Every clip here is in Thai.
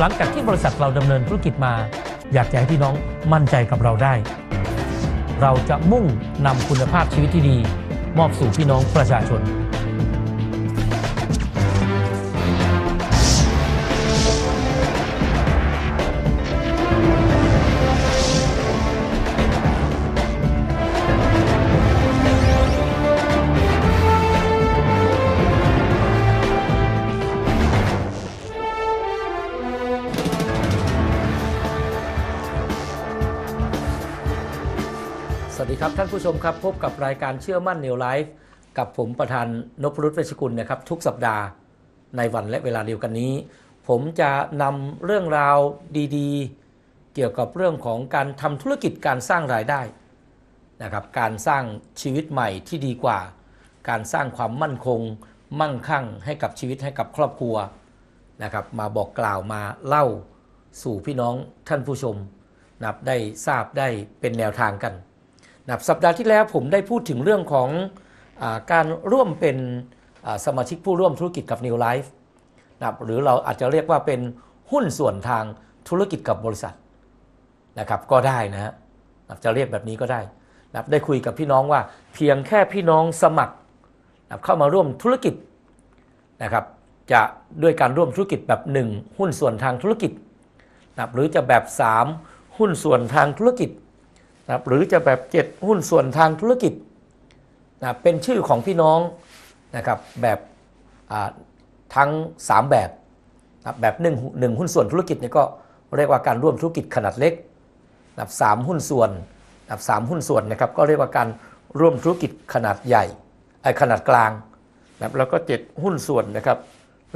หลังจากที่บริษัทเราดำเนินธุรกิจมา อยากจะให้พี่น้องมั่นใจกับเราได้ เราจะมุ่งนำคุณภาพชีวิตที่ดี มอบสู่พี่น้องประชาชน ดีครับท่านผู้ชมครับพบกับรายการเชื่อมั่น New Life กับผมประธานนพรุตเวชกุลนะครับทุกสัปดาห์ในวันและเวลาเดียวกันนี้ ผมจะนำเรื่องราวดีๆ เกี่ยวกับเรื่องของการทำธุรกิจการสร้างรายได้นะครับการสร้างชีวิตใหม่ที่ดีกว่า การสร้างความมั่นคง มั่งคั่งให้กับชีวิตให้กับครอบครัวนะครับมาบอกกล่าวมาเล่าสู่พี่น้องท่านผู้ชมนับได้ทราบได้เป็นแนวทางกัน นะสัปดาห์ที่แล้วผมได้พูดถึงเรื่องของอการร่วมเป็นสมาชิกผู้ร่วมธุรกิจกับ New Life นะหรือเราอาจจะเรียกว่าเป็นหุ้นส่วนทางธุรกิจกับบริษัทนะครับก็ได้นะฮะนะครับจะเรียกแบบนี้ก็ได้นะได้คุยกับพี่น้องว่าเพียงแค่พี่น้องสมัครนะเข้ามาร่วมธุรกิจนะครับจะด้วยการร่วมธุรกิจแบบ 1 หุ้นส่วนทางธุรกิจนะหรือจะแบบ 3 หุ้นส่วนทางธุรกิจ นะหรือจะแบบ 7 หุ้นส่วนทางธุรกิจนะเป็นชื่อของพี่น้องนะครับแบบอ่าทั้ง 3 แบบนะแบบหนึ่งหนึ่งหุ้นส่วนธุรกิจเนี่ยก็เรียกว่าการร่วมธุรกิจขนาดเล็กนะสามหุ้นส่วนนะสามหุ้นส่วนนะครับก็เรียกว่าการร่วมธุรกิจขนาดใหญ่ไอขนาดกลางนะแล้วก็ 7 หุ้นส่วนนะครับ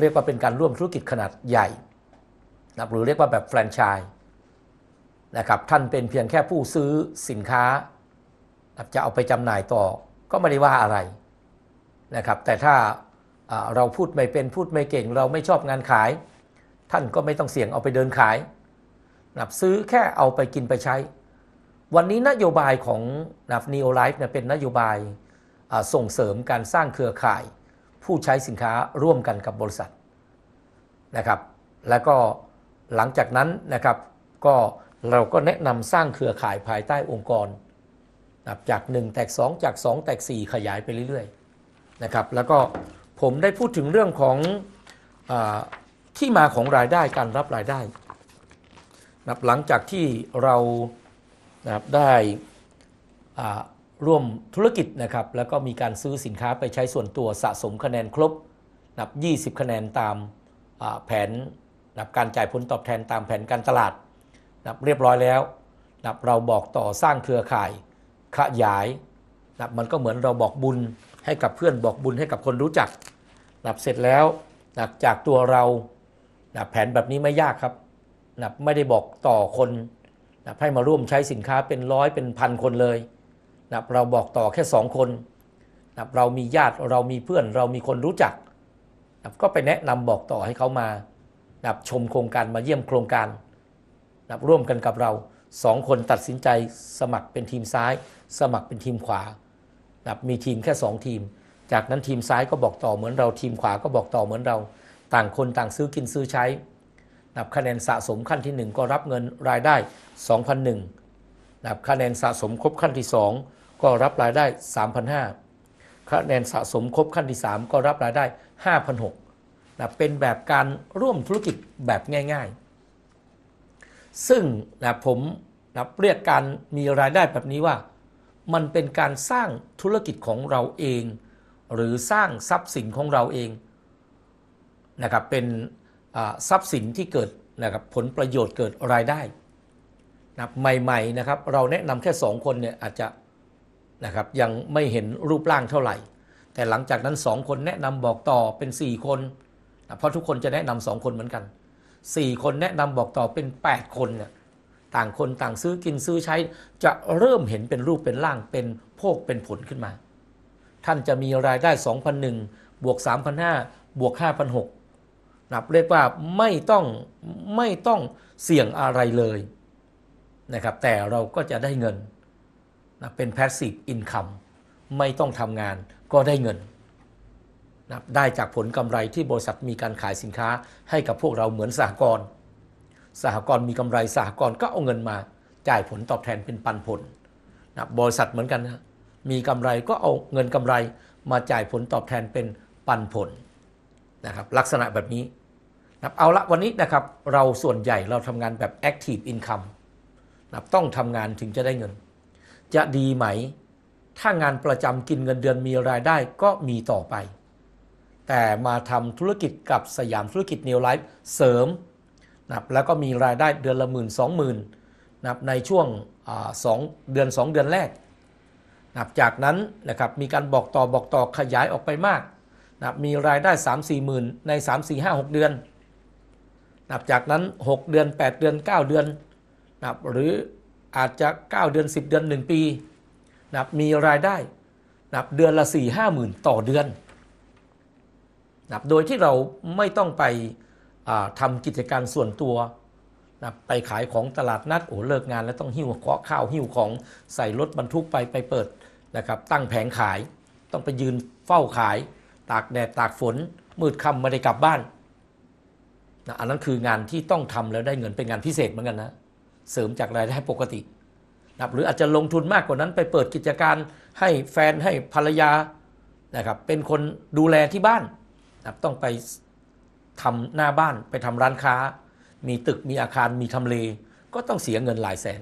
เรียกว่าเป็นการร่วมธุรกิจขนาดใหญ่นะหรือเรียกว่าแบบแฟรนไชส์ นะครับท่านเป็นเพียงแค่ผู้ซื้อสินค้า จะเอาไปจำหน่ายต่อก็ไม่ได้ว่าอะไรนะครับแต่ถ้าเราพูดไม่เป็นพูดไม่เก่ง เราไม่ชอบงานขาย ท่านก็ไม่ต้องเสี่ยงเอาไปเดินขายนับซื้อแค่เอาไปกินไปใช้ วันนี้นโยบายของนะับ Neo Life เนี่ยเป็นนโยบายส่งเสริมการสร้างเครือข่าย ผู้ใช้สินค้าร่วมกันกับบริษัทนะครับแล้วก็หลังจากนั้นนะครับก็ เราก็แนะนำสร้างเครือข่ายภายใต้องค์กรนับจาก1แตก2จาก 2 แตก 4 ขยายไปเรื่อยๆนะครับแล้วก็ผมได้พูดถึงเรื่องของอที่มาของรายได้การรับรายได้นับหลังจากที่เรานะได้ร่วมธุรกิจนะครับแล้วก็มีการซื้อสินค้าไปใช้ส่วนตัวสะสมคะแนนครบนับ 20 คะแนนตามแผนนับการจ่ายผลตอบแทนตามแผนการตลาด นับเรียบร้อยแล้วนับเราบอกต่อสร้างเครือข่ายขยายนับมันก็เหมือนเราบอกบุญให้กับเพื่อนบอกบุญให้กับคนรู้จักนับเสร็จแล้วนับจากตัวเรานับแผนแบบนี้ไม่ยากครับนับไม่ได้บอกต่อคนนับให้มาร่วมใช้สินค้าเป็นร้อยเป็นพันคนเลยนับเราบอกต่อแค่สองคนนับเรามีญาติเรามีเพื่อนเรามีคนรู้จักนับก็ไปแนะนำบอกต่อให้เขามานับชมโครงการมาเยี่ยมโครงการ นะร่วมกันกับเราสองคนตัดสินใจสมัครเป็นทีมซ้าย สมัครเป็นทีมขวานะครับมีทีมแค่2ทีม จากนั้นทีมซ้ายก็บอกต่อเหมือนเราทีมขวาก็บอกต่อเหมือนเรา ต่างคนต่างซื้อกินซื้อใช้นะครับคะแนนสะสมขั้นที่ 1 ก็รับเงินรายได้ 2,001นะครับคะแนนสะสมครบขั้นที่ 2 ก็รับรายได้ 3,500คะแนนสะสมครบขั้นที่ 3 ก็รับรายได้ 5,600นะเป็นแบบการร่วมธุรกิจแบบง่าย ๆ ซึ่งนะผมนะเรียกการมีรายได้แบบนี้ว่า มันเป็นการสร้างธุรกิจของเราเอง หรือสร้างทรัพย์สินของเราเองนะครับเป็นทรัพย์สินที่เกิดนะครับผลประโยชน์เกิดรายได้นะใหม่ๆนะครับเราแนะนำแค่ 2 คนเนี่ยอาจจะนะครับยังไม่เห็นรูปร่างเท่าไหร่ แต่หลังจากนั้น 2 คนแนะนำบอกต่อเป็น 4 คนนะเพราะทุกคนจะแนะนำสองคนเหมือนกัน 4 คนแนะนำบอกต่อเป็น 8 คนเนี่ยต่างคนต่างซื้อกินซื้อใช้ จะเริ่มเห็นเป็นรูปเป็นร่างเป็นโภคเป็นผลขึ้นมา ท่านจะมีรายได้ 2,001 บวก 3,500 บวก 5,600นับเรียกว่าไม่ต้องไม่ต้องเสี่ยงอะไรเลยนะครับแต่เราก็จะได้เงินนะเป็น passive income ไม่ต้องทำงานก็ได้เงิน นะได้จากผลกำไรที่บริษัทมีการขายสินค้าให้กับพวกเราเหมือนสหกรณ์สหกรณ์มีกำไรสหกรณ์ก็เอาเงินมาจ่ายผลตอบแทนเป็นปันผลนะบริษัทเหมือนกันนะมีกำไรก็เอาเงินกำไรมาจ่ายผลตอบแทนเป็นปันผลนะครับลักษณะแบบนี้นะเอาละวันนี้นะครับเราส่วนใหญ่เราทำงานแบบ active income นะครับต้องทำงานถึงจะได้เงิน จะดีไหม ถ้างานประจำกินเงินเดือนมีรายได้ก็มีต่อไป แต่มาทำธุรกิจกับสยามธุรกิจ New Life เสริมนะครับแล้วก็มีรายได้เดือนละหมื่นสองหมื่นนะครับในช่วงสองเดือน 2 เดือนแรกนะครับจากนั้นนะครับมีการบอกต่อบอกต่อขยายออกไปมากนะครับมีรายได้ 3 4หมื่นใน 3 4 5 6 เดือนนะครับจากนั้น 6 เดือน 8 เดือน 9 เดือนนะครับหรืออาจจะ 9 เดือน 10 เดือน 1 ปีนะครับมีรายได้นะครับเดือนละ 4 5หมื่นต่อเดือน นะโดยที่เราไม่ต้องไปอ่าทำกิจการส่วนตัวนะไปขายของตลาดนัดโอ้เลิกงานแล้วต้องหิ้วเคาะข้าวหิ้วของใส่รถบรรทุกไปไปเปิดนะครับ ตั้งแผงขาย ต้องไปยืนเฝ้าขาย ตากแดดตากฝน มืดค่ำไม่ได้กลับบ้านนะอันนั้นคืองานที่ต้องทำแล้วได้เงินเป็นงานพิเศษเหมือนกันนะ เสริมจากรายได้ปกตินะหรืออาจจะลงทุนมากกว่านั้นไปเปิดกิจการให้แฟนให้ภรรยานะครับเป็นคนดูแลที่บ้าน ต้องไปทำหน้าบ้านไปทำร้านค้า มีตึกมีอาคารมีทำเล ก็ต้องเสียเงินหลายแสน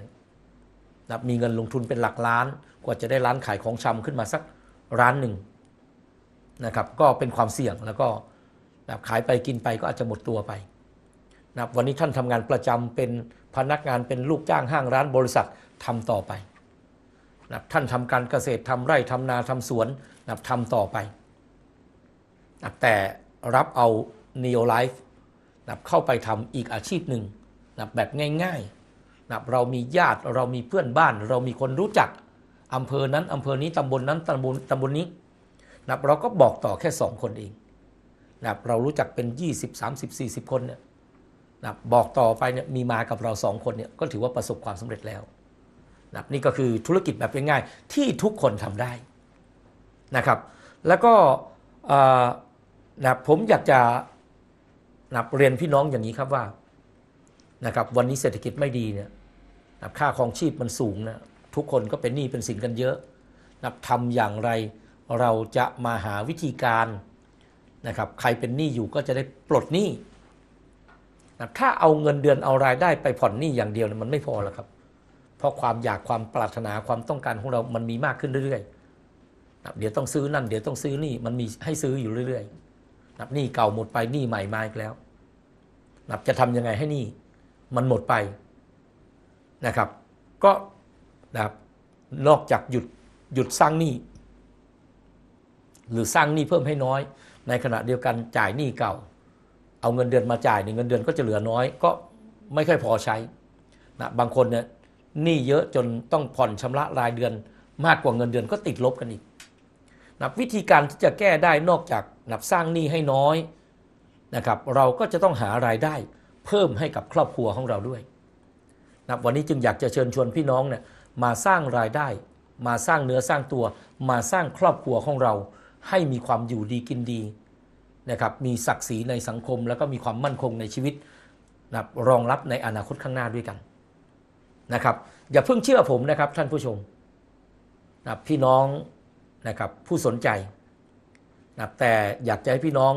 นะมีเงินลงทุนเป็นหลักล้าน กว่าจะได้ร้านขายของชำขึ้นมาสักร้านหนึ่งนะครับ ก็เป็นความเสี่ยงแล้วก็นะขายไปกินไปก็อาจจะหมดตัวไปนะวันนี้ท่านทำงานประจำเป็นพนักงานเป็นลูกจ้างห้างร้านบริษัททำต่อไปนะท่านทำการเกษตรทำไร่ทำนาทำสวนนะครับทำต่อไป นะแต่รับเอา Neo Life นะเข้าไปทำอีกอาชีพหนึ่งนะแบบง่ายๆนะเรามีญาติเรามีเพื่อนบ้าน เรามีคนรู้จักอำเภอนั้นอำเภอนี้ตำบลนั้นตำบลตำบลนี้นะเราก็บอกต่อแค่สองคนเองนะเรารู้จักเป็น 20 30 40 คนเนี่ยนะครับอกต่อไปเนี่ยมีมากับเราสองคนเนี่ยก็ถือว่าประสบความสำเร็จแล้วนะนี่ก็คือธุรกิจแบบง่ายๆที่ทุกคนทำได้นะครับ แล้วก็ นะครับผมอยากจะนะครับเรียนพี่น้องอย่างนี้ครับว่านะครับวันนี้เศรษฐกิจไม่ดีเนี่ยนะครับค่าครองชีพมันสูงนะทุกคนก็เป็นหนี้เป็นสินกันเยอะนะครับทำอย่างไรเราจะมาหาวิธีการนะครับใครเป็นหนี้อยู่ก็จะได้ปลดหนี้นะถ้าเอาเงินเดือนเอารายได้ไปผ่อนหนี้อย่างเดียวเนี่ยมันไม่พอแล้วครับ เพราะความอยากความปรารถนาความต้องการของเรามันมีมากขึ้นเรื่อยๆนะเดี๋ยวต้องซื้อนั่นเดี๋ยวต้องซื้อนี่มันมีให้ซื้ออยู่เรื่อยๆ นะหนี้เก่าหมดไปหนี้ใหม่มาอีกแล้วนะจะทำยังไงให้หนี้มันหมดไปนะครับ ก็นะครับนอกจากหยุดหยุดสร้างหนี้ หรือสร้างหนี้เพิ่มให้น้อย ในขณะเดียวกันจ่ายหนี้เก่า เอาเงินเดือนมาจ่ายเนี่ยเงินเดือนก็จะเหลือน้อย ก็ไม่ค่อยพอใช้นะบางคนเนี่ยหนี้เยอะจนต้องผ่อนชำระรายเดือน มากกว่าเงินเดือนก็ติดลบกันอีก นะวิธีการที่จะแก้ได้นอกจากนะสร้างหนี้ให้น้อยนะครับเราก็จะต้องหารายได้เพิ่มให้กับครอบครัวของเราด้วยนะวันนี้จึงอยากจะเชิญชวนพี่น้องเนี่ยมาสร้างรายได้ มาสร้างเนื้อสร้างตัว มาสร้างครอบครัวของเรา ให้มีความอยู่ดีกินดีนะครับมีศักดิ์ศรีในสังคม แล้วก็มีความมั่นคงในชีวิตนะครับรองรับในอนาคตข้างหน้าด้วยกันนะครับอย่าเพิ่งเชื่อผมนะครับท่านผู้ชมนะครับพี่น้อง นะครับผู้สนใจนะแต่อยากจะให้พี่น้อง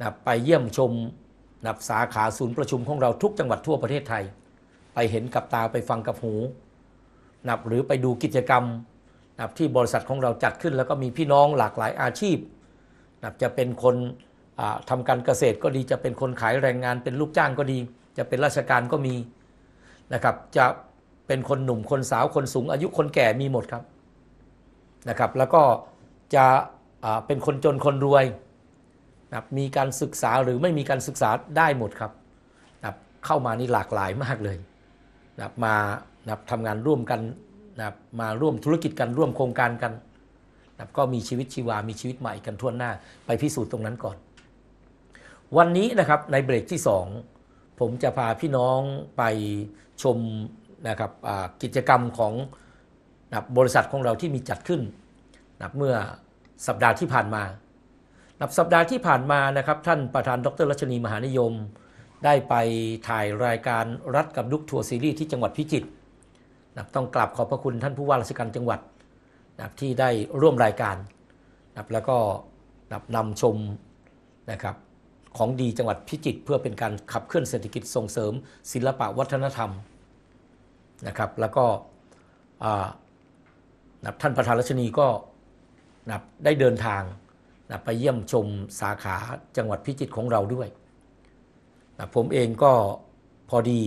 นะไปเยี่ยมชมนะสาขาศูนย์ประชุมของเราทุกจังหวัดทั่วประเทศไทย ไปเห็นกับตาไปฟังกับหูนะหรือไปดูกิจกรรมนะที่บริษัทของเราจัดขึ้น แล้วก็มีพี่น้องหลากหลายอาชีพนะจะเป็นคนอ่าทำการเกษตรก็ดีจะเป็นคนขายแรงงาน เป็นลูกจ้างก็ดี จะเป็นราชการก็มีนะครับจะเป็นคนหนุ่มคนสาวคนสูงอายุคนแก่มีหมดครับ นะครับแล้วก็จะเป็นคนจนคนรวยนะมีการศึกษาหรือไม่มีการศึกษาได้หมดครับนะเข้ามานี่หลากหลายมากเลยนะมานะทำงานร่วมกันนะมาร่วมธุรกิจกันร่วมโครงการกันนะก็มีชีวิตชีวา มีชีวิตใหม่กันทั่วหน้า ไปพิสูจน์ตรงนั้นก่อน วันนี้นะครับในเบรกที่ 2 ผมจะพาพี่น้องไปชมนะครับกิจกรรมของ นะบริษัทของเราที่มีจัดขึ้นนะเมื่อสัปดาห์ที่ผ่านมานะสัปดาห์ที่ผ่านมานะครับท่านประธานดรรัชนีมหานิยม ได้ไปถ่ายรายการรัฐกับลุกทัวร์ซีรีส์ที่จังหวัดพิจิตรนะต้องกราบขอบพระคุณท่านผู้ว่าราชการจังหวัดนะที่ได้ร่วมรายการนะแล้วก็นะนำชมนะครับของดีจังหวัดพิจิตรเพื่อเป็นการขับเคลื่อนเศรษฐกิจส่งเสริม ศิลปะวัฒนธรรมนะครับแล้วก็ นะท่านประธานรัชนีก็นะได้เดินทางนะไปเยี่ยมชมสาขาจังหวัดพิจิตรของเราด้วยนะผมเองก็พอดี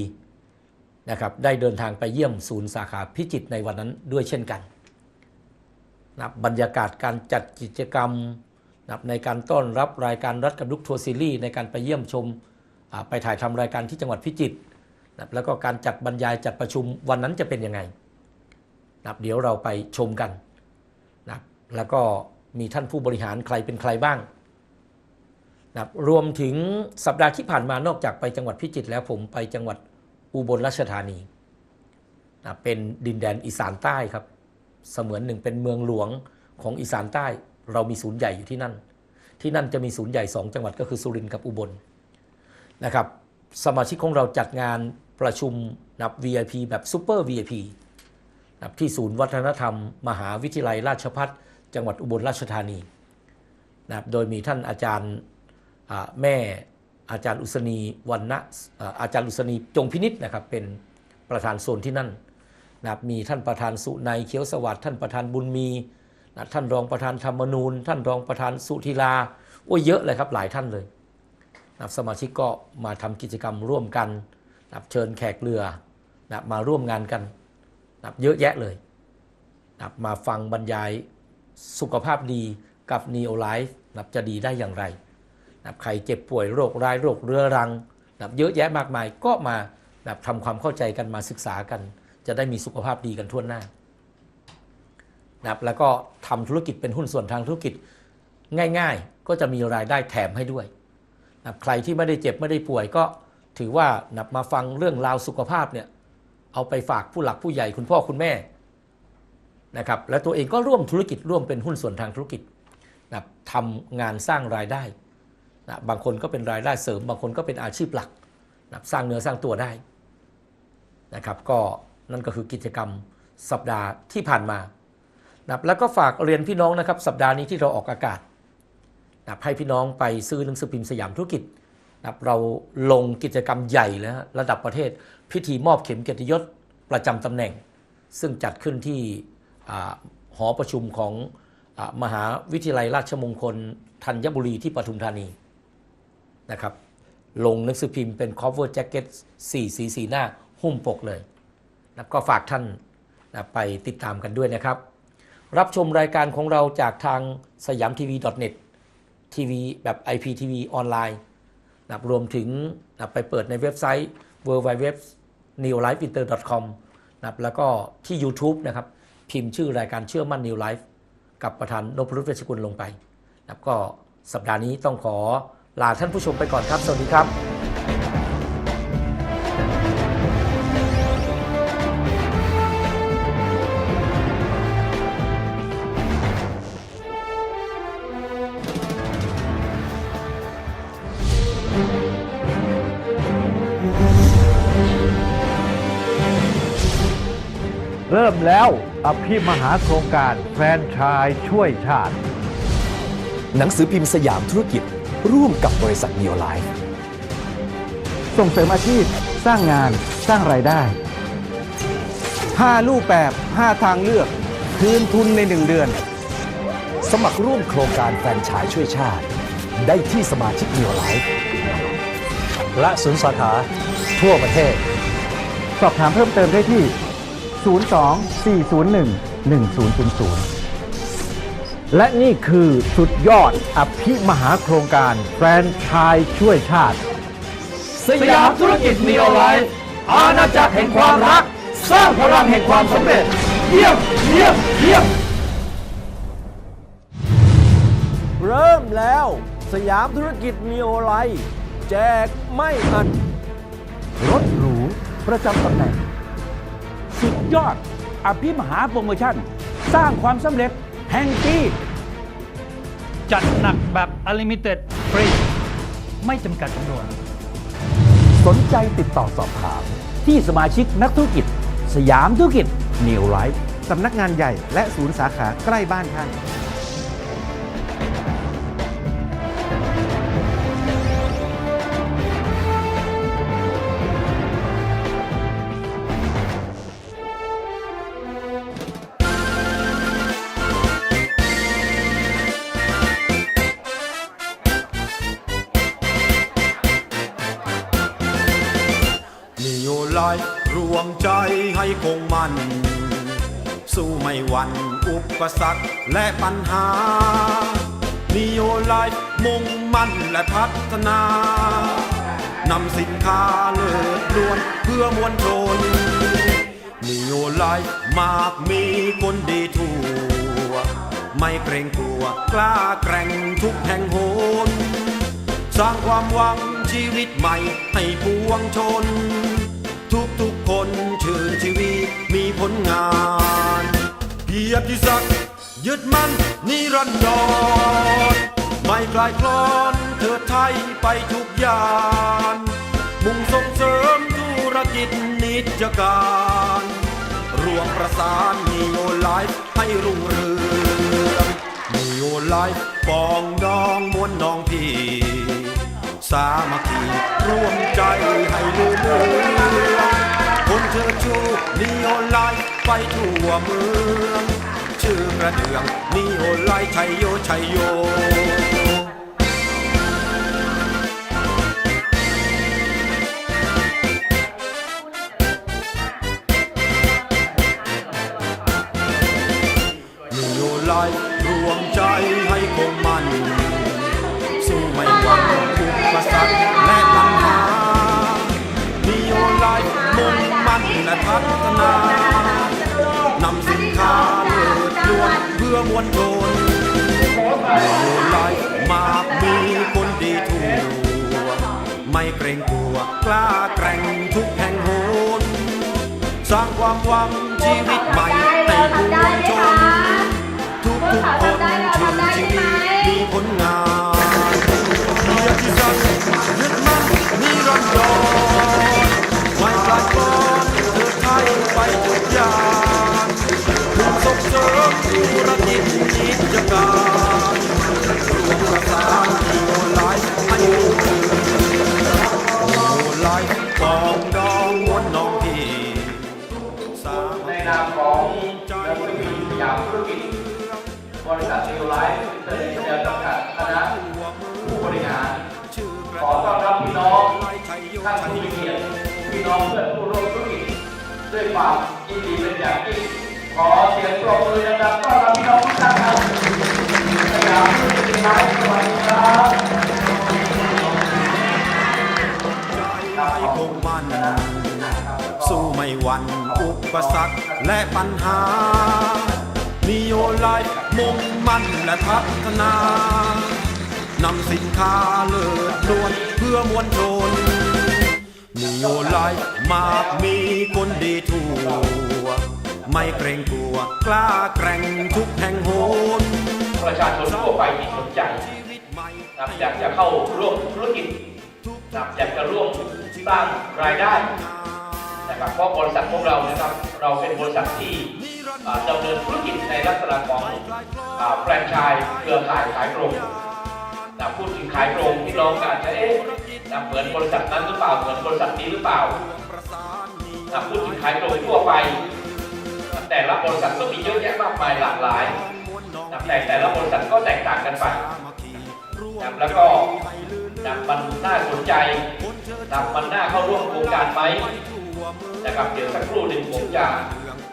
นะครับได้เดินทางไปเยี่ยมศูนย์สาขาพิจิตรในวันนั้นด้วยเช่นกันนะบรรยากาศการจัดกิจกรรมนะในการต้อนรับรายการรัฐกับลุกทัวร์ซีรีส์ในการไปเยี่ยมชมไปถ่ายทำรายการที่จังหวัดพิจิตรนะแล้วก็การจัดบรรยายจัดประชุมวันนั้นจะเป็นยังไง นะเดี๋ยวเราไปชมกันนะแล้วก็มีท่านผู้บริหารใครเป็นใครบ้างนะรวมถึงสัปดาห์ที่ผ่านมานอกจากไปจังหวัดพิจิตรแล้วผมไปจังหวัดอุบลราชธานีนะเป็นดินแดนอีสานใต้ครับ เสมือนหนึ่งเป็นเมืองหลวงของอีสานใต้ เรามีศูนย์ใหญ่อยู่ที่นั่น ที่นั่นจะมีศูนย์ใหญ่ 2 จังหวัดก็คือสุรินทร์กับอุบลนะครับสมาชิกของเราจัดงานประชุมนับ VIP แบบซูเปอร์ VIP ที่ศูนย์วัฒนธรรม มหาวิทยาลัยราชภัฏจังหวัดอุบลราชธานีนะครับโดยมีท่านอาจารย์แม่อาจารย์อุศนีวันนะอาจารย์อุศนีจงพินิษนะครับเป็นประธานโซนที่นั่นนะครับมีท่านประธานสุนัยเขียวสวัสดิ์ท่านประธานบุญมีนะท่านรองประธานธรรมนูญ ท่านรองประธานสุธีลาโอ้เยอะเลยครับหลายท่านเลยนะสมาชิกก็มาทำกิจกรรมร่วมกันนะเชิญแขกเรือนะมาร่วมงานกัน นับเยอะแยะเลยนับมาฟังบรรยายสุขภาพดีกับ Neo Life นะครับจะดีได้อย่างไรนับใครเจ็บป่วยโรคร้ายโรคเรื้อรังนับเยอะแยะมากมายก็มานับทำความเข้าใจกันมาศึกษากัน จะได้มีสุขภาพดีกันทั่วหน้านับแล้วก็ทำธุรกิจเป็นหุ้นส่วนทางธุรกิจง่าย ๆ ก็จะมีรายได้แถมให้ด้วยนับใครที่ไม่ได้เจ็บไม่ได้ป่วยก็ถือว่านับมาฟังเรื่องราวสุขภาพเนี่ย เอาไปฝากผู้หลักผู้ใหญ่คุณพ่อคุณแม่นะครับและตัวเองก็ร่วมธุรกิจร่วมเป็นหุ้นส่วนทางธุรกิจนะทำงานสร้างรายได้นะบางคนก็เป็นรายได้เสริม บางคนก็เป็นอาชีพหลักนะสร้างเนื้อสร้างตัวได้นะครับก็นั่นก็คือกิจกรรมสัปดาห์ที่ผ่านมานะแล้วก็ฝากเรียนพี่น้องนะครับสัปดาห์นี้ที่เราออกอากาศนะให้พี่น้องไปซื้อหนังสือพิมพ์สยามธุรกิจนะเราลงกิจกรรมใหญ่แล้วระดับประเทศ พิธีมอบเข็มเกียรติยศประจำตำแหน่ง ซึ่งจัดขึ้นที่หอประชุมของอมหาวิทยาลัยราชมงคลธัญบุรีที่ปทุมธานีนะครับลงหนังสือพิมพ์เป็น cover jacket 4สีสีหน้าหุ้มปกเลยนะก็ฝากท่านนะไปติดตามกันด้วยนะครับ รับชมรายการของเราจากทางสยามทีวี .net ทีวีแบบ IPTV ออนไลน์นะรวมถึงนะไปเปิดในเว็บไซต์ www newlifeinter.com นะแล้วก็ที่ YouTube นะครับพิมพ์ชื่อรายการเชื่อมั่น New Life กับประธานนพรุษเวชกุลลงไปนะก็สัปดาห์นี้ต้องขอลาท่านผู้ชมไปก่อนครับ สวัสดีครับ ริ่มแล้วอภิมหาโครงการแฟรนไชส์ช่วยชาติ หนังสือพิมพ์สยามธุรกิจ ร่วมกับบริษัท Neo Life ส่งเสริมอาชีพ สร้างงานสร้างรายได้ 5 รูปแบบ 5 ทางเลือก คืนทุนใน 1 เดือน สมัครร่วมโครงการแฟรนไชส์ช่วยชาติ ได้ที่สมาชิก Neo Life และศูนย์สาขาทั่วประเทศ สอบถามเพิ่มเติมได้ที่ 02 401 1000และนี่คือสุดยอดอภิมหาโครงการ แฟรนไชส์ช่วยชาติ สยามธุรกิจ Neo Life อาณาจักรแห่งความรัก สร้างพลังแห่งความสำเร็จ เยี่ยมเยี่ยมเยี่ยมเริ่มแล้ว สยามธุรกิจมีโอไลแจกไม่อันรถหรูประจำตำแหน่ง สุดยอด อภิมหาโปรโมชั่น สร้างความสำเร็จแห่งปี จัดหนักแบบอลิมิเต็ดฟรีไม่จำกัดจำนวน สนใจติดต่อสอบถาม ที่สมาชิกนักธุรกิจ สยามธุรกิจ New Life สำนักงานใหญ่และศูนย์สาขาใกล้บ้านท่าน วันอุปสรรคและปัญหานิโยไลฟ์มุ่งมั่นและพัฒนานำสินค้าเลิศล้วนเพื่อมวลชนนิโยไลฟ์มากมีคนดีทั่ว ไม่เกรงกลัวกล้าแกร่งทุกแห่งโหนสร้างความหวังชีวิตใหม่ให้ปวงชน ทุกทุกๆคนชื่นชีวิตมีผลงาน เพียรที่สักดิ์ยึดมั่นนิรันดรไม่คลายคลอนเถิดไทยไปทุกอย่างมุ่งส่งเสริมธุรกิจนิจการรวมประสานนิโยไลฟ์ให้รุ่งเรืองนิโยไลฟ์ปองดองมวลน้องพี่สามัคคีร่วมใจให้ลูกเมือง ชิดชูนิโอไลไปทั่วเมือง ชื่อกระเดื่องนิโอไลชัยโยชัยโย อมวลชนนิโยมากมีคนดีทั่วไม่เกรงกลัวกล้าแกร่งทุกแห่งโหนสร้างความหวังชีวิตใหม่ให้ปวงชนทุกทุกคนชื่นชีวิตมีผลงานเพียรที่สักยึดมั่นนิรันดรไม่กลาดกลอนเธอไทยไปทุกอย่าง เสริมธุรกิจกิจการรวมประสานนิโอไลฟ์ให้รุ่งเรืองนิโอไลฟ์ปองดองมวลน้องพี่สามในนามของนักธุรกิจสยามธุรกิจบริษัทนิวไลฟ์เจริญจำกัดคณะผู้บริหารขอต้อนรับพี่น้องท่านผู้มีเกียรติพี่น้องเพื่อนผู้ร่วมธุรกิจด้วยความยินดีเป็นอย่างยิ่ง ขอเสียงปรบมือดังๆต้อนรับพี่น้องทุกท่านครับสยามธุรกิจนิวไลฟ์สวัสดีครับใจคงมันสู้ไม่หวันอุปสรรคและปัญหานิโยไลฟ์มุ่งมั่นและพัฒนานำสินค้าเลิศล้วนเพื่อมวลชนนิโยไลฟ์มากมีคนดีทั่ว ไม่เกรงกลัว กล้าแกร่งทุกแห่งโหนประชาชนทั่วไปที่สนใจนะครับอยากจะเข้าร่วมธุรกิจนะครับอยากจะร่วมสร้างรายได้นะครับเพราะบริษัทของเรานะครับเราเป็นบริษัทที่ดำเนินธุรกิจในลักษณะของอแฟรนไชส์เครือข่ายขายตรงนะพูดถึงขายตรงพี่น้องก็อาจจะเอ๊ะนะเหมือนบริษัทนั้นหรือเปล่าเหมือนบริษัทนี้หรือเปล่านะพูดถึงขายตรงทั่วไป แต่ละบริษัทก็มีเยอะแยะมากมายหลากหลายนะแต่แต่ละบริษัทก็แตกต่างกันไปนะแล้วก็นะมันน่าสนใจนะมันน่าเข้าร่วมโครงการไหมนะครับเดี๋ยวสักครู่หนึ่งผมจะ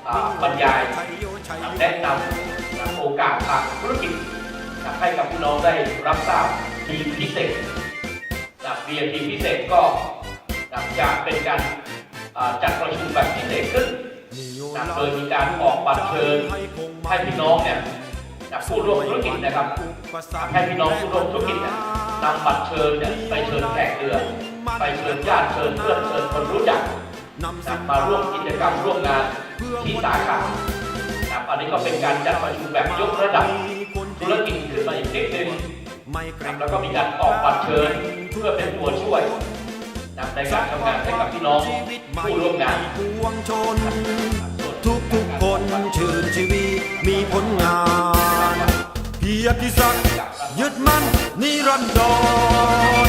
อ่าบรรยายแนะนำนะโอกาสทางธุรกิจนะให้กับพี่น้องได้รับทราบทีพิเศษนะ VIP พิเศษก็นะจะเป็นการอ่าจัดประชุมแบบพิเศษขึ้น นะโดยมีการออกบัตรเชิญให้พี่น้องเนี่ยนะผู้ร่วมธุรกิจนะครับให้พี่น้องผู้ร่วมธุรกิจเนี่ยนำบัตรเชิญเนี่ยไปเชิญแขกเรือไปเชิญญาติเชิญเพื่อนเชิญคนรู้จักนะมาร่วมกิจกรรมร่วมงานที่สาขานะอันนี้ก็เป็นการจัดประชุมแบบยกระดับธุรกิจขึ้นมาอีกนิดนึงนะแล้วก็มีการออกบัตรเชิญเพื่อเป็นตัวช่วย นะในการทำงานให้กับพี่น้องผู้ร่วมงานปวงชน ทุกทุกคนชื่นชีวีมีผลงานเกียรติศักยึดมั่นนิรันดร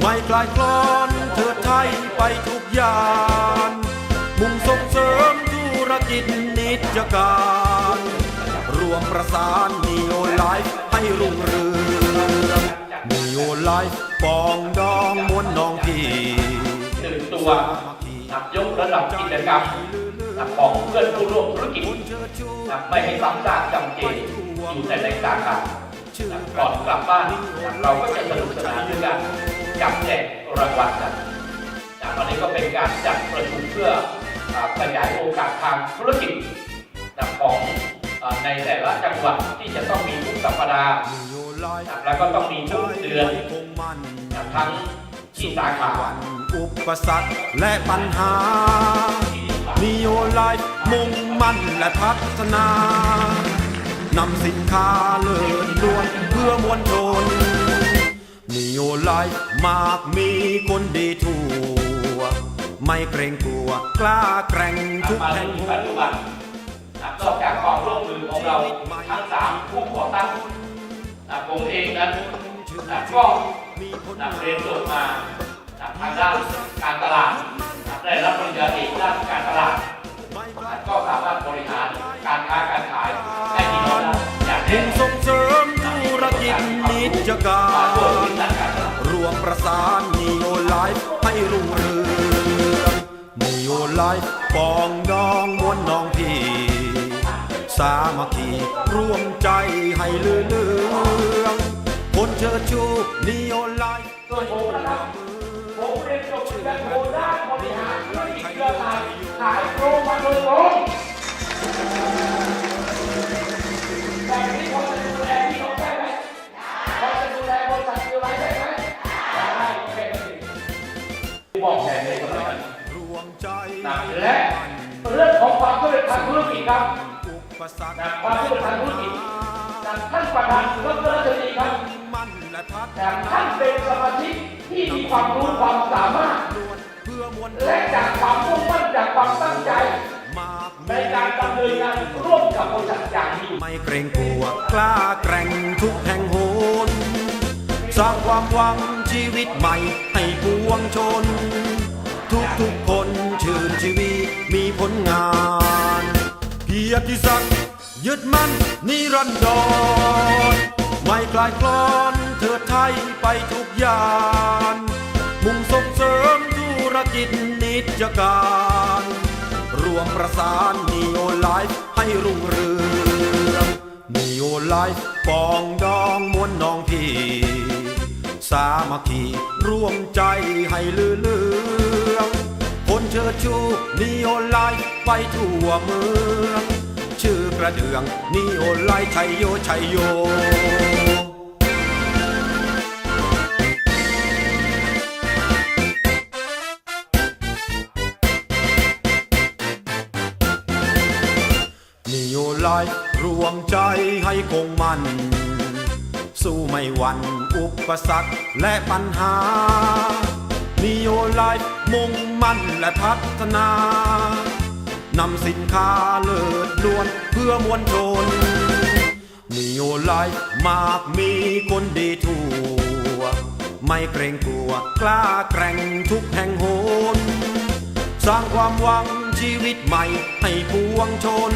ไม่กลายกลอนเถิดไทยไปทุกยางมุ่งส่งเสริมธุรกิจนิจการ รวมประสานนิโอไลฟ์ให้รุ่งเรืองนิโอไลฟ์ปองดองมวลน้องพี่ ตื่นตัวนับยกระดับกิจกรรมนับของเพื่อนผู้ร่วมธุรกิจนับไม่ให้ซ้ำซากจำเจอยู่แต่ในสาขานับก่อนกลับบ้านเราก็จะสนุกสนานด้วยกันจับแจกรางวัลกันนับวันนี้ก็เป็นการจัดประชุมเพื่อขยายโอกาสทางธุรกิจนับของในแต่ละจังหวัดที่จะต้องมีทุกสัปดาห์นับแล้วก็ต้องมีทุกเดือนนับทั้ง ที่สาขาอุปสรรคและปัญหานิโอไลฟ์มุ่งมั่นและพัฒนานำสินค้าเลิศล้วนเพื่อมวลชนนิโอไลฟ์มากมีคนดีทั่ว ไม่เกรงกลัวกล้าแกร่งทุกมาแห่งปัจจุบันนะนอกจากความร่วมมือของเราทั้งสามผู้ก่อตั้งนะผมเองนั้น นะก็นะเรียนจบมานะทางด้านการตลาดได้รับปริญญาเอกด้านการตลาดนะก็สามารถบริหารการค้าการขายให้พี่น้องได้อย่างแน่มุ่งนส่งเสริมธุรกิจนิจการรวมประสานนิโอไลฟ์ให้รุ่งเรืองนิโอไลฟ์ปองดองมวลน้องพี่สามัคคีร่วมใจให้ลือเลืองคน เชิดชูนิโอไลฟ์ส่วนผมนะครับผมเรียนจบจากโคราชบริหารธุรกิจเครือข่ายขายโปรงมาโดยตรงแบบนี้พอจะดูแลพี่น้องได้ไหมพอจะดูแลบริษัทเดียวไรได้ไหมได้แค่นี้บอกแทนเลยก็แล้วกันรวมใจนะและเรื่องของความสำเร็จทางธุรกิจครับความสำเร็จทางธุรกิจท่านประธานด และทัดนะท่านเป็นสมาชิกที่มีความรู้ความสามารถ และจากความมุ่งมั่นจากความตั้งใจ ในการดำเนินงานร่วมกับบริษัทอย่างดีไม่เกรงกลัวกล้าแกร่งทุกแห่งโหนสร้างความหวังชีวิตใหม่ให้ปวงชน ทุกทุกคนชื่นชีวีมีผลงานเกียรติศักดิ์ยึดมั่นนิรันดรไม่กลายกลอน เถิดไทยไปทุกอย่างมุ่งส่งเสริมธุรกิจนิจการ รวมประสานนิโอไลฟ์ให้รุ่งเรืองนิโอไลฟ์ปองดองมวลน้องพี่ สามัคคีร่วมใจให้ลือเลืองคนเชิดชูนิโอไลฟ์ไปทั่วเมือง ชื่อกระเดืองนิโอไลฟ์ชัยโยชัยโย รวมใจให้คงมันสู้ไม่หวันอุปสรรคและปัญหานิโอไลฟ์มุ่งมั่นและพัฒนานำสินค้าเลิศล้วนเพื่อมวลชนนิโอไลฟ์มากมีคนดีทั่ว ไม่เกรงกลัวกล้าแกร่งทุกแห่งโหนสร้างความหวังชีวิตใหม่ให้ปวงชน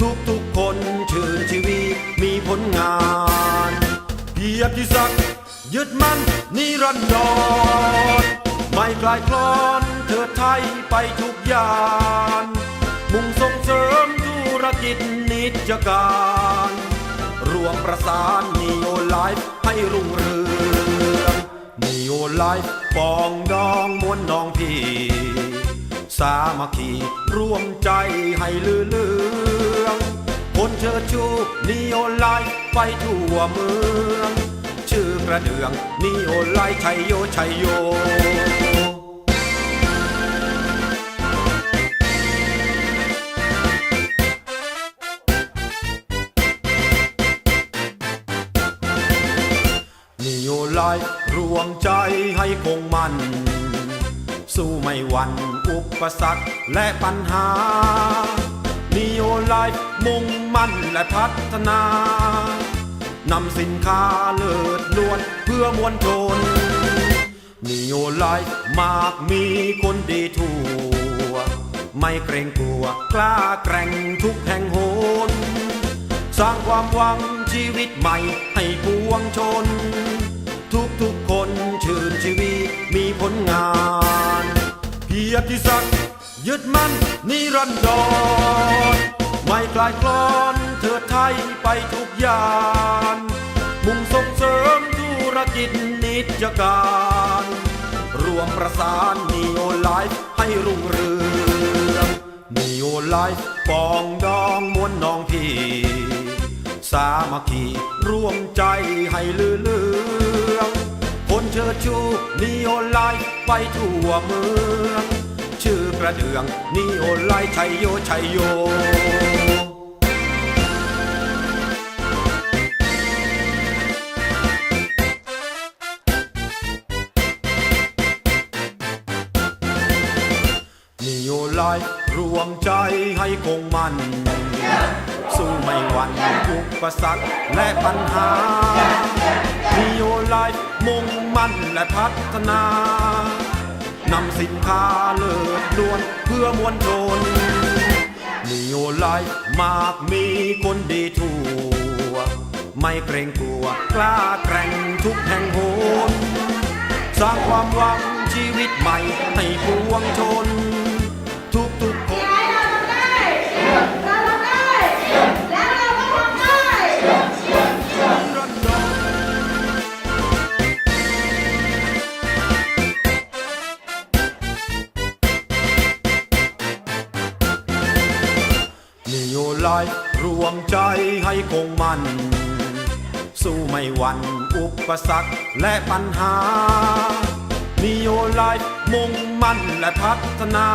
ทุกทุ งานเกียรติศักดิ์ยึดมั่นนิรันดรไม่กลายกลอนเถิดไทยไปทุกอย่างมุ่งส่งเสริมธุรกิจนิจการรวมประสานนิโอไลฟ์ให้รุ่งเรืองนิโอไลฟ์ปองดองมวลน้องพี่สามัคคีร่วมใจให้ลือเลือง คนเชิดชูนิโอไลไปทั่วเมือง ชื่อกระเดื่องนิโอไลชัยโยชัยโยนิโอไลรวมใจให้คงมันสู้ไม่หวันอุปสรรคและปัญหา นิโอไลฟ์มุ่งมั่นและพัฒนานำสินค้าเลิศล้วนเพื่อมวลชนนิโอไลฟ์มากมีคนดีทั่ว ไม่เกรงกลัวกล้าแกร่งทุกแห่งโหนสร้างความหวังชีวิตใหม่ให้ปวงชน ทุกทุกคนชื่นชีวิตมีผลงาน เพียรติศักดิ์ ยึดมั่นนิรันดรไม่คลายคลอนเถิดไทยไปทุกยาน มุ่งส่งเสริมธุรกิจนิจการ รวมประสานนีโอไลฟ์ให้รุ่งเรืองนีโอไลฟ์ปองดองมวลน้องพี่สามัคคีร่วมใจให้ลือเลือง คนเชิดชูนีโอไลฟ์ไปทั่วเมือง ชื่อกระเดื่อง นีโอไลชัยโยชัยโยนิโอไลรวมใจให้คงมันสู้ไม่หวั่นอุปสรรคและปัญหานิโอไลมุ่งมั่นและพัฒนา นำสินค้าเลิศล้วนเพื่อมวลชนมีโอไลฟ์มากมีคนดีทั่ว ไม่เกรงกลัวกล้าแกร่งทุกแห่งหนสร้างความหวังชีวิตใหม่ให้ปวงชน นิโอไลฟ์รวมใจให้คงมันสู้ไม่หวั่นอุปสรรคและปัญหานิโอไลฟ์มุ่งมั่นและพัฒนา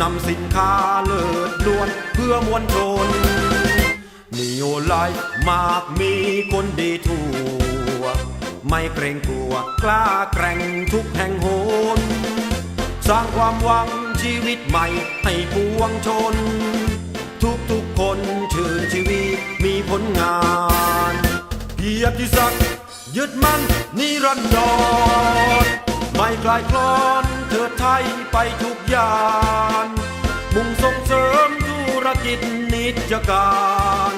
นำสินค้าเลิศล้วนเพื่อมวลชนนิโอไลฟ์มากมีคนดีทั่ว ไม่เกรงกลัวกล้าแกร่งทุกแห่งโหนสร้างความหวังชีวิตใหม่ให้ปวงชน ทุกทุกๆคนชื่นชีวิตมีผลงานเพียรติศักยึดมั่นนิรันดรไม่คลายคลอนเถิดไทยไปทุกยานมุ่งส่งเสริมธุรกิจนิจการ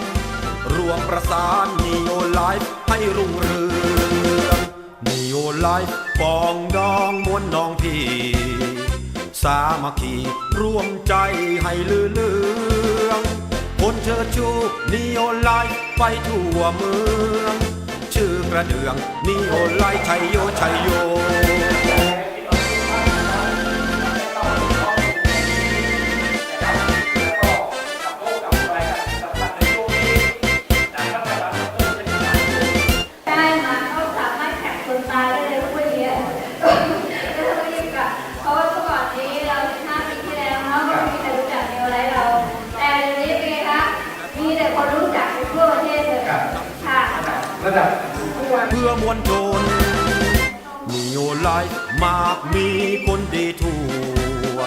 รวมประสานนิโอไลฟ์ให้รุ่งเรืองนิโอไลฟ์ปองดองมวลน้องพี่ สามัคคีร่วมใจให้ลือเลืองคนเชิดชูนิโอไลไปทั่วเมือง ชื่อกระเดื่องนิโอไลชัยโยชัยโย วลชนนิโอไลฟ์มากมีคนดีทั่ว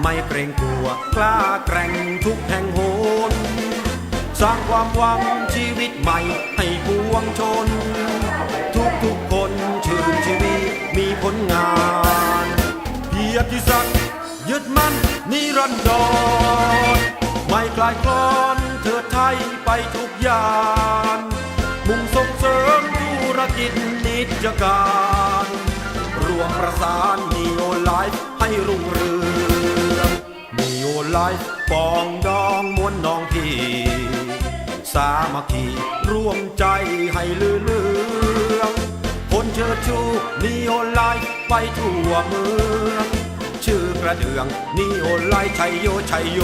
ไม่เกรงกลัวกล้าแกร่งทุกแห่งโหน สร้างความหวังชีวิตใหม่ให้ปวงชน ทุกทุกๆคนชื่นชีวิตมีผลงานเพียรติศักยึดมั่นนิรันดรไม่คลายคลอนเถิดไทยไปทุกยาน มุ่งส่งเสริมธุรกิจนิจการรวมประสานนิโอไลฟ์ให้รุ่งเรืองนิโอไลฟ์ปองดองมวลน้องพี่สามัคคีร่วมใจให้ลือเลืองคนเชิดชูนิโอไลฟ์ไปทั่วเมือง ชื่อกระเดื่องนิโอไลฟ์ชัยโยชัยโย